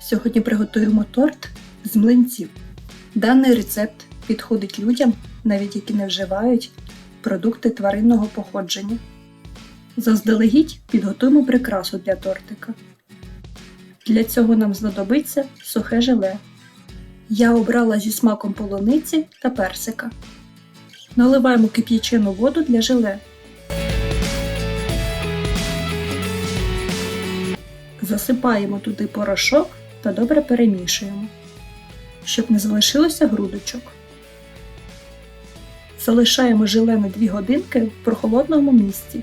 Сьогодні приготуємо торт з млинців. Даний рецепт підходить людям, навіть які не вживають продукти тваринного походження. Заздалегідь підготуємо прикрасу для тортика. Для цього нам знадобиться сухе желе. Я обрала зі смаком полуниці та персика. Наливаємо кип'ячену воду для желе. Засипаємо туди порошок та добре перемішуємо, щоб не залишилося грудочок. Залишаємо желе на 2 годинки в прохолодному місці.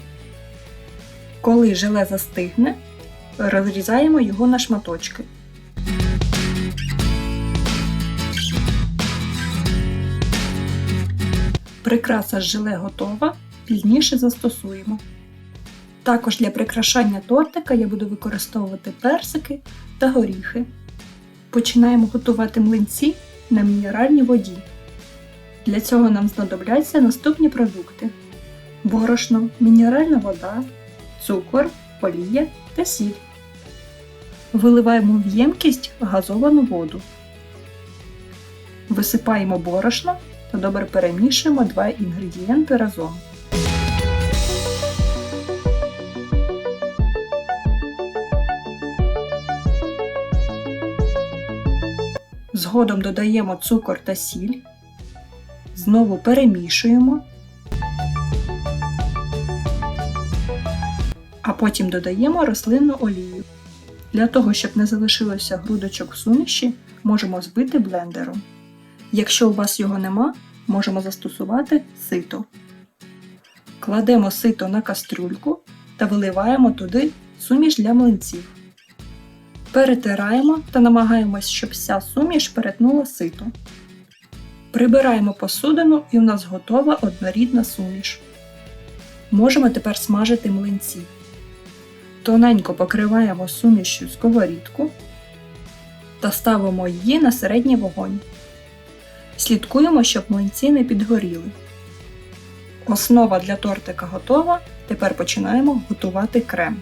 Коли желе застигне, розрізаємо його на шматочки. Прикраса з желе готова, пізніше застосуємо. Також для прикрашання тортика я буду використовувати персики та горіхи. Починаємо готувати млинці на мінеральній воді. Для цього нам знадобляться наступні продукти: борошно, мінеральна вода, цукор, олія та сіль. Виливаємо в ємкість газовану воду. Висипаємо борошно та добре перемішуємо два інгредієнти разом. Згодом додаємо цукор та сіль, знову перемішуємо, а потім додаємо рослинну олію. Для того, щоб не залишилося грудочок в суміші, можемо збити блендером. Якщо у вас його нема, можемо застосувати сито. Кладемо сито на кастрюльку та виливаємо туди суміш для млинців. Перетираємо та намагаємось, щоб вся суміш перетнула сито. Прибираємо посудину і у нас готова однорідна суміш. Можемо тепер смажити млинці. Тоненько покриваємо сумішю сковорідку та ставимо її на середній вогонь. Слідкуємо, щоб млинці не підгоріли. Основа для тортика готова. Тепер починаємо готувати крем.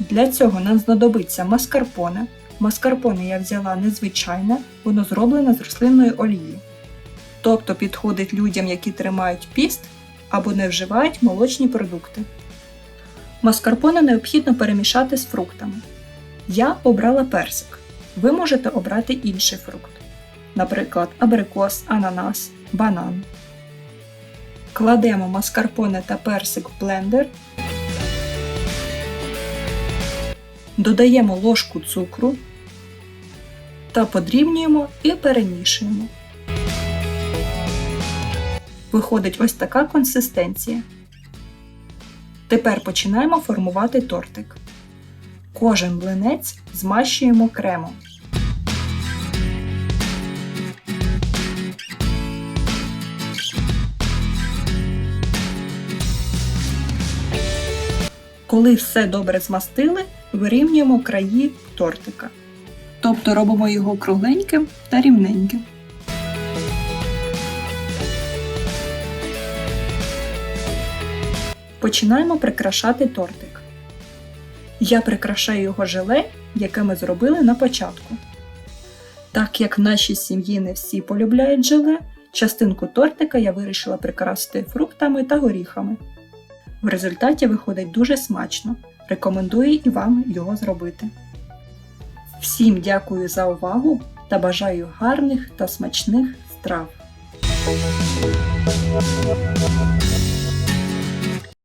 Для цього нам знадобиться маскарпоне. Маскарпоне я взяла незвичайне, воно зроблене з рослинної олії. Тобто підходить людям, які тримають піст або не вживають молочні продукти. Маскарпоне необхідно перемішати з фруктами. Я обрала персик. Ви можете обрати інший фрукт, наприклад, абрикос, ананас, банан. Кладемо маскарпоне та персик в блендер. Додаємо ложку цукру та подрібнюємо і перемішуємо. Виходить ось така консистенція. Тепер починаємо формувати тортик. Кожен блинець змащуємо кремом. Коли все добре змастили, вирівнюємо краї тортика. Тобто робимо його кругленьким та рівненьким. Починаємо прикрашати тортик. Я прикрашаю його желе, яке ми зробили на початку. Так як в нашій сім'ї не всі полюбляють желе, частинку тортика я вирішила прикрасити фруктами та горіхами. В результаті виходить дуже смачно. Рекомендую і вам його зробити. Всім дякую за увагу та бажаю гарних та смачних страв!